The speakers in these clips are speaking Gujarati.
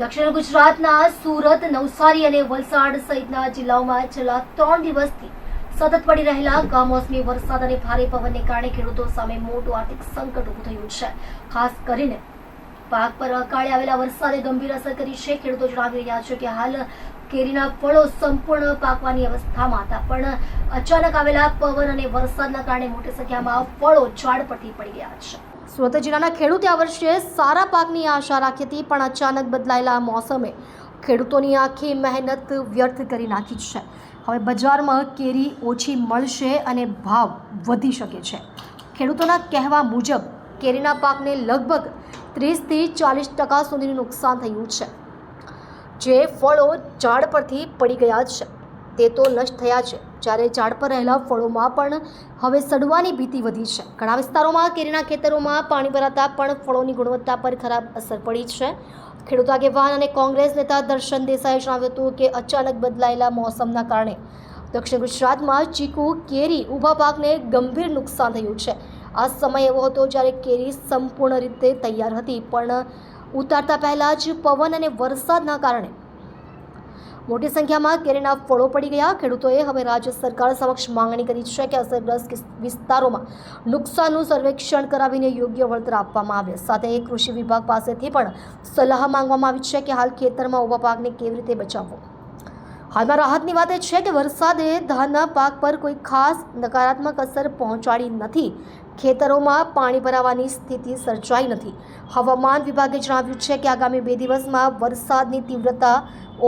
દક્ષિણ ગુજરાતના સુરત, નવસારી અને વલસાડ સહિતના જિલ્લાઓમાં છેલ્લા ત્રણ દિવસથી સતત પડી રહેલા કમોસમી વરસાદ અને ભારે પવનને કારણે ખેડૂતો સામે મોટું આર્થિક સંકટ ઊભું થયું છે. ખાસ કરીને પાક પર અકાળે આવેલા વરસાદે ગંભીર અસર કરી છે. ખેડૂતો જણાવી રહ્યા છે કે હાલ કેરીના ફળો સંપૂર્ણ પાકવાની અવસ્થામાં હતા, પણ અચાનક આવેલા પવન અને વરસાદના કારણે મોટી સંખ્યામાં ફળો ઝાડ પરથી પડી ગયા છે. સુરત જિલ્લાના ખેડૂતે આ વર્ષે સારા પાકની આશા રાખી હતી, પણ અચાનક બદલાયેલા મોસમે ખેડૂતોની આખી મહેનત વ્યર્થ કરી નાખી છે. હવે બજારમાં કેરી ઓછી મળશે અને ભાવ વધી શકે છે. ખેડૂતોના કહેવા મુજબ, કેરીના પાકને લગભગ ત્રીસથી ચાલીસ ટકા સુધીનું નુકસાન થયું છે, જે ફળો ઝાડ પરથી પડી ગયા છે. તે તો નષ્ટ થયા છે. જ્યારે ઝાડ પર રહેલા ફળોમાં પણ હવે સડવાની ભીતિ વધી છે. ઘણા વિસ્તારોમાં કેરીના ખેતરોમાં પાણી ભરાતા પણ ફળોની ગુણવત્તા પર ખરાબ અસર પડી છે. ખેડૂત આગેવાન અને કોંગ્રેસ નેતા દર્શન દેસાઈએ જણાવ્યું હતું કે અચાનક બદલાયેલા મોસમના કારણે દક્ષિણ ગુજરાતમાં ચીકુ કેરી ઊભા પાકને ગંભીર નુકસાન થયું છે. આ સમય એવો હતો જ્યારે કેરી સંપૂર્ણ રીતે તૈયાર હતી, પણ ઉતારતા પહેલાં જ પવન અને વરસાદના કારણે મોટી સંખ્યામાં કેરીના ફળો પડી ગયા. ખેડૂતોએ હવે રાજ્ય સરકાર સમક્ષ માંગણી કરી છે કે અસરગ્રસ્ત વિસ્તારોમાં નુકસાનનું સર્વેક્ષણ કરાવીને યોગ્ય વળતર આપવામાં આવે. સાથે કૃષિ વિભાગ પાસેથી પણ સલાહ માંગવામાં આવી છે કે હાલ ખેતરમાં ઊભા પાકને કેવી રીતે બચાવવો? હાલમાં રાહતની વાત એ છે કે વરસાદે ધાનના પાક પર કોઈ ખાસ નકારાત્મક અસર પહોંચાડી નથી. ખેતરોમાં પાણી ભરાવાની સ્થિતિ સર્જાઈ નથી. હવામાન વિભાગે જણાવ્યું છે કે આગામી બે દિવસમાં વરસાદની તીવ્રતા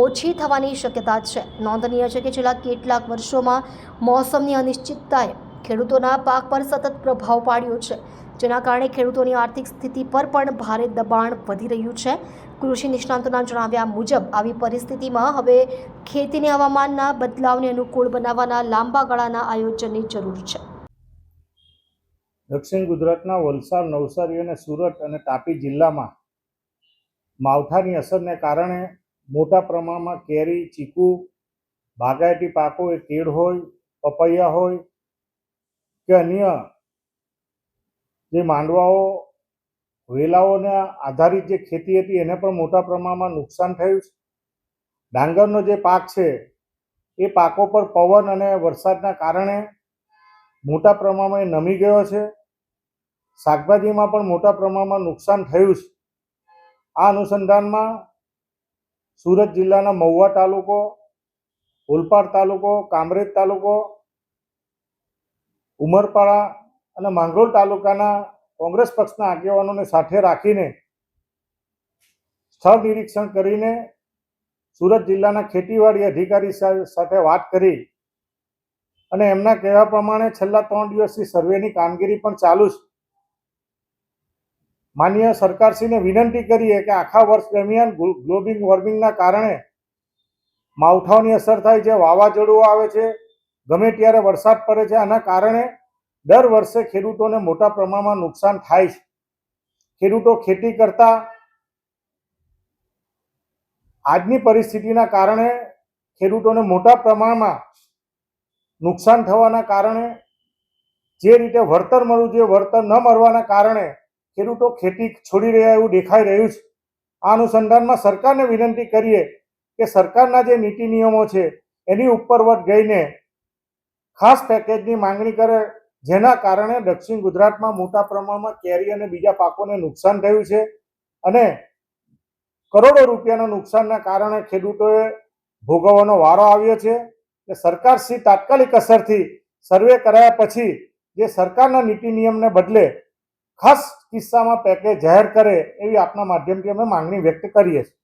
ઓછી થવાની શક્યતા છે. નોંધનીય છે કે છેલ્લા કેટલાક વર્ષોમાં મોસમની અનિશ્ચિતતાએ ખેડૂતોના પાક પર સતત પ્રભાવ પાડ્યો છે, જેના કારણે ખેડૂતોની આર્થિક સ્થિતિ પર પણ ભારે દબાણ વધી રહ્યું છે. કૃષિ નિષ્ણાંતોના જણાવ્યા મુજબ, આવી પરિસ્થિતિમાં હવે ખેતીને હવામાનના બદલાવને અનુકૂળ બનાવવાના લાંબા ગાળાના આયોજનની જરૂર છે. દક્ષિણ ગુજરાતના વલસાડ, નવસારી અને સુરત અને તાપી જિલ્લામાં માવઠાની અસરને કારણે મોટા પ્રમાણમાં કેરી, ચીકુ, બાગાયતી પાકો, એ કેળ હોય, પપૈયા હોય કે અન્ય જે માંડવાઓ વેલાઓને આધારિત જે ખેતી હતી એને પણ મોટા પ્રમાણમાં નુકસાન થયું છે. ડાંગરનો જે પાક છે, એ પાકો પર પવન અને વરસાદના કારણે મોટા પ્રમાણમાં એ નમી ગયો છે. શાકભાજીમાં પણ મોટા પ્રમાણમાં નુકસાન થયું છે. આ અનુસંધાનમાં સુરત જિલ્લાના મહુવા તાલુકો, ઓલપાડ તાલુકો, કામરેજ તાલુકો, ઉમરપાડા અને માંગરોળ તાલુકાના કોંગ્રેસ પક્ષના આગેવાનોને સાથે રાખીને સ્થળ નિરીક્ષણ કરીને સુરત જિલ્લાના ખેતીવાડી અધિકારી સાથે વાત કરી અને એમના કહેવા પ્રમાણે છેલ્લા ત્રણ દિવસથી સર્વેની કામગીરી પણ ચાલુ છે. માન્ય સરકારશ્રીને વિનંતી કરીએ કે આખા વર્ષ દરમિયાન ગ્લો- ગ્લોબલ વોર્મિંગના કારણે માવઠાઓની અસર થાય છે વાવાઝોડું આવે છે, ગમે ત્યારે વરસાદ પડે છે, આના કારણે દર વર્ષે ખેડૂતોને મોટા પ્રમાણમાં નુકસાન થાય છે. ખેડૂતો ખેતી કરતા આજની પરિસ્થિતિના કારણે ખેડૂતોને મોટા પ્રમાણમાં નુકસાન થવાના કારણે, જે રીતે વળતર મળવું જોઈએ, વળતર ન મળવાના કારણે ખેડૂતો ખેતી છોડી રહ્યા એવું દેખાઈ રહ્યું છે. આ અનુસંધાનમાં સરકારને વિનંતી કરીએ કે સરકારના જે નીતિ નિયમો છે, એની ઉપર વટ ગઈને ખાસ પેકેજની માંગણી કરે જેના કારણે દક્ષિણ ગુજરાતમાં મોટા પ્રમાણમાં કેરી અને બીજા પાકોને નુકસાન થયું છે અને કરોડો રૂપિયાના નુકસાનના કારણે ખેડૂતોએ ભોગવવાનો વારો આવ્યો છે. એટલે સરકારશ્રી તાત્કાલિક અસરથી સર્વે કરાયા પછી જે સરકારના નીતિ નિયમને બદલે ખાસ કિસ્સામાં પેકેજ જાહેર કરે એવી આપના માધ્યમથી અમે માંગણી વ્યક્ત કરીએ છીએ.